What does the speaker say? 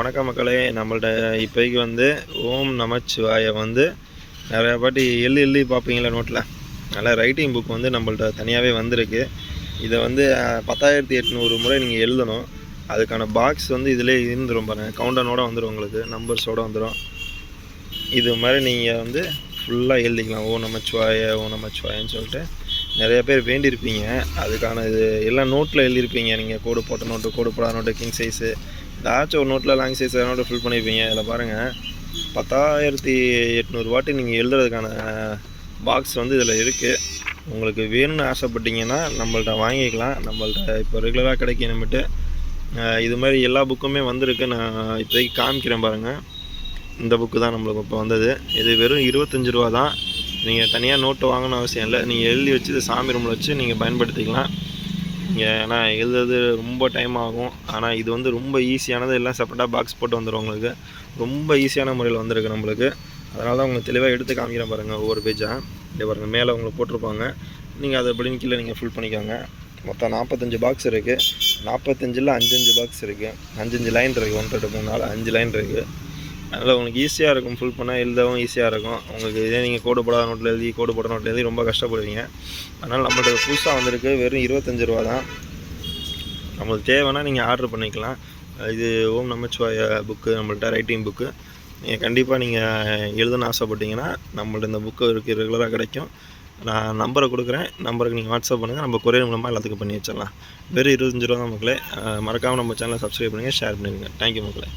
வணக்கம் மக்களே. நம்மள்ட்ட இப்போதைக்கு வந்து ஓம் நமச்சிவாய வந்து நிறையா பாட்டி எள்ளு எள்ளி பார்ப்பீங்களா நோட்டில் நல்லா ரைட்டிங் புக் வந்து நம்மள்ட்ட தனியாகவே வந்திருக்கு. இதை வந்து பத்தாயிரத்தி எட்நூறு முறை நீங்கள் எழுதணும். அதுக்கான பாக்ஸ் வந்து இதிலே இருந்துரும் பாருங்கள் கவுண்டனோட வந்துடும் உங்களுக்கு. நம்பர்ஸோடு வந்துடும் இது மாதிரி நீங்கள் வந்து ஃபுல்லாக எழுதிக்கலாம். ஓ நமச்சிவாய ஓ நமச்சிவாயன்னு சொல்லிட்டு நிறைய பேர் வேண்டியிருப்பீங்க. அதுக்கான இது எல்லாம் நோட்டில் எழுதியிருப்பீங்க. நீங்கள் கோடு போட்ட நோட்டு கோடு போடாத நோட்டு கிங் சைஸு ஏதாச்சும் ஒரு நோட்டில் லாங் சைஸ் நோட்டு ஃபில் பண்ணியிருப்பீங்க இதில் பாருங்கள் பத்தாயிரத்தி எட்நூறு வாட்டி நீங்கள் எழுதுறதுக்கான பாக்ஸ் வந்து இதில் இருக்குது உங்களுக்கு வேணும்னு ஆசைப்பட்டீங்கன்னா நம்மள்ட்ட வாங்கிக்கலாம். நம்மள்ட்ட இப்போ ரெகுலராக கிடைக்கும் நம்மகிட்ட இது மாதிரி எல்லா புக்குமே வந்திருக்கு. நான் இப்போதைக்கு காமிக்கிறேன் பாருங்கள் இந்த புக்கு தான் நம்மளுக்கு இப்போ வந்தது. இது வெறும் இருபத்தஞ்சி ரூபா தான் நீங்கள் தனியாக நோட்டு வாங்கணும் அவசியம் இல்லை. நீங்கள் எழுதி வச்சு இது சாமி ரூமில் வச்சு நீங்கள் பயன்படுத்திக்கலாம். ஏன்னா எழுதுறது ரொம்ப டைம் ஆகும். ஆனால் இது வந்து ரொம்ப ஈஸியானது எல்லாம் செப்பரேட்டாக பாக்ஸ் போட்டு வந்துடும் உங்களுக்கு. ரொம்ப ஈஸியான முறையில் வந்திருக்கு நம்மளுக்கு. அதனால தான் உங்களுக்கு தெளிவாக எடுத்து காமிக்கிறேன் பாருங்கள் ஒவ்வொரு பேஜாக இங்கே பாருங்கள் மேலே உங்களுக்கு போட்டிருப்பாங்க. நீங்கள் அதை அப்படின்னு கீழே நீங்கள் ஃபில் பண்ணிக்கோங்க. மொத்தம் நாற்பத்தஞ்சு பாக்ஸ் இருக்குது நாற்பத்தஞ்சில் அஞ்சஞ்சு பாக்ஸ் இருக்குது அஞ்சஞ்சு லைன் இருக்குது ஒன்று ரெண்டு மூணு நாள் அஞ்சு லைன் இருக்குது அதனால் உங்களுக்கு ஈஸியாக இருக்கும். ஃபுல் பண்ணால் எழுதவும் ஈஸியாக இருக்கும். உங்களுக்கு இதே நீங்கள் கோடு போடாத நோட்டில் எழுதி கோடு போட நோட்டில் எழுதி ரொம்ப கஷ்டப்படுவீங்க. அதனால் நம்மள்ட்ட புதுசாக வந்திருக்கு. வெறும் இருபத்தஞ்சி ரூபா தான். நம்மளுக்கு தேவைன்னா நீங்கள் ஆர்டர் பண்ணிக்கலாம். இது ஓம் நமச்சிவாய புக்கு நம்மள்ட்ட ரைட்டிங் புக்கு நீங்கள் கண்டிப்பாக நீங்கள் எழுதணும்னு ஆசைப்பட்டீங்கன்னா நம்மள்ட்ட இந்த புக்கு இருக்குது ரெகுலராக கிடைக்கும். நான் நம்பரை கொடுக்குறேன். நம்பருக்கு நீங்கள் வாட்ஸ்அப் பண்ணுங்கள் நம்ம கொரியர் மூலமாக எல்லாத்துக்கும் பண்ணி வச்சிடலாம். வெறும் இருபத்தஞ்சி ரூபா தான் மக்களே. மறக்காமல் நம்ம சேனலை சப்ஸ்கிரைப் பண்ணுங்கள் ஷேர் பண்ணிடுங்க. தேங்க்யூ மக்களே.